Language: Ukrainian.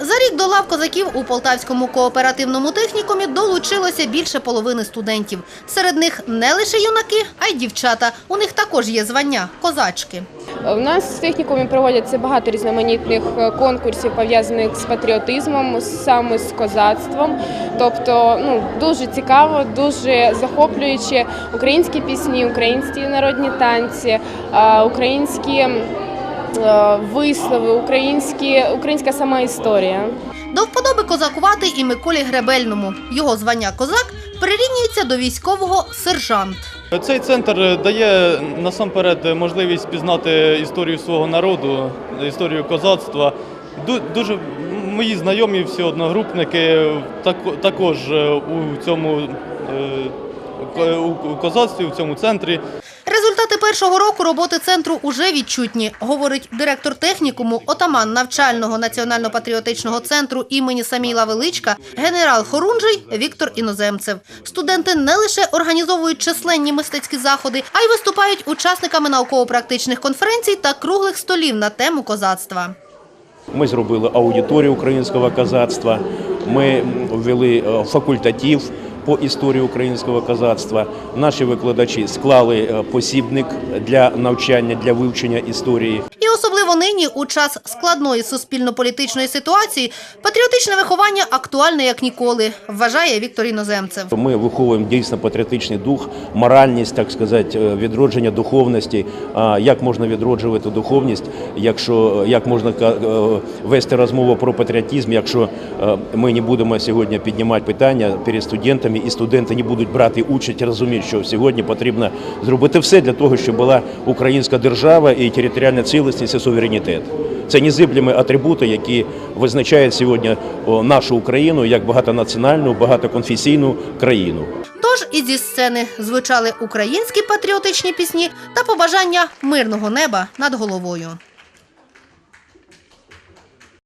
За рік до лав козаків у Полтавському кооперативному технікумі долучилося більше половини студентів. Серед них не лише юнаки, а й дівчата. У них також є звання козачки. У нас в технікумі проводяться багато різноманітних е, конкурсів пов'язаних з патріотизмом, саме з козацтвом. Тобто, ну дуже цікаво, дуже захоплююче українські пісні, українські народні танці, українські вислови, українські, українська сама історія. До вподоби козакувати і Миколі Гребельному. Його звання козак прирівнюється до військового сержант. Цей центр дає насамперед можливість пізнати історію свого народу, історію козацтва. Дуже мої знайомі всі одногрупники також е, у цьому е, у козацтві, у цьому центрі. Першого року роботи центру уже відчутні, говорить директор технікуму, отаман навчального національно-патріотичного центру імені Саміла Величка, генерал Хорунжий Віктор Іноземцев. Студенти не лише організовують численні мистецькі заходи, а й виступають учасниками науково-практичних конференцій та круглих столів на тему козацтва. Ми зробили аудиторію українського козацтва. Ми ввели е, факультатив по історії українського козацтва. Наші викладачі склали е, посібник для навчання, для вивчення історії. Особливо нині, у час складної суспільно-політичної ситуації, патріотичне виховання актуальне як ніколи, вважає Віктор Іноземцев. Ми виховуємо дійсно патріотичний дух, моральність, так сказати, е, відродження духовності. А як можна відроджувати духовність, якщо як можна е, вести розмову про патріотизм, якщо е, ми не будемо сьогодні піднімати питання перед студентами, і студенти не будуть брати участь і розуміти, що сьогодні потрібно зробити все для того, щоб була українська держава і територіальна цілісність і суверенітет. Це незиблімі атрибути, які визначають сьогодні нашу Україну як багатонаціональну, багатоконфесійну країну. Тож і зі сцени звучали українські патріотичні пісні та побажання мирного неба над головою.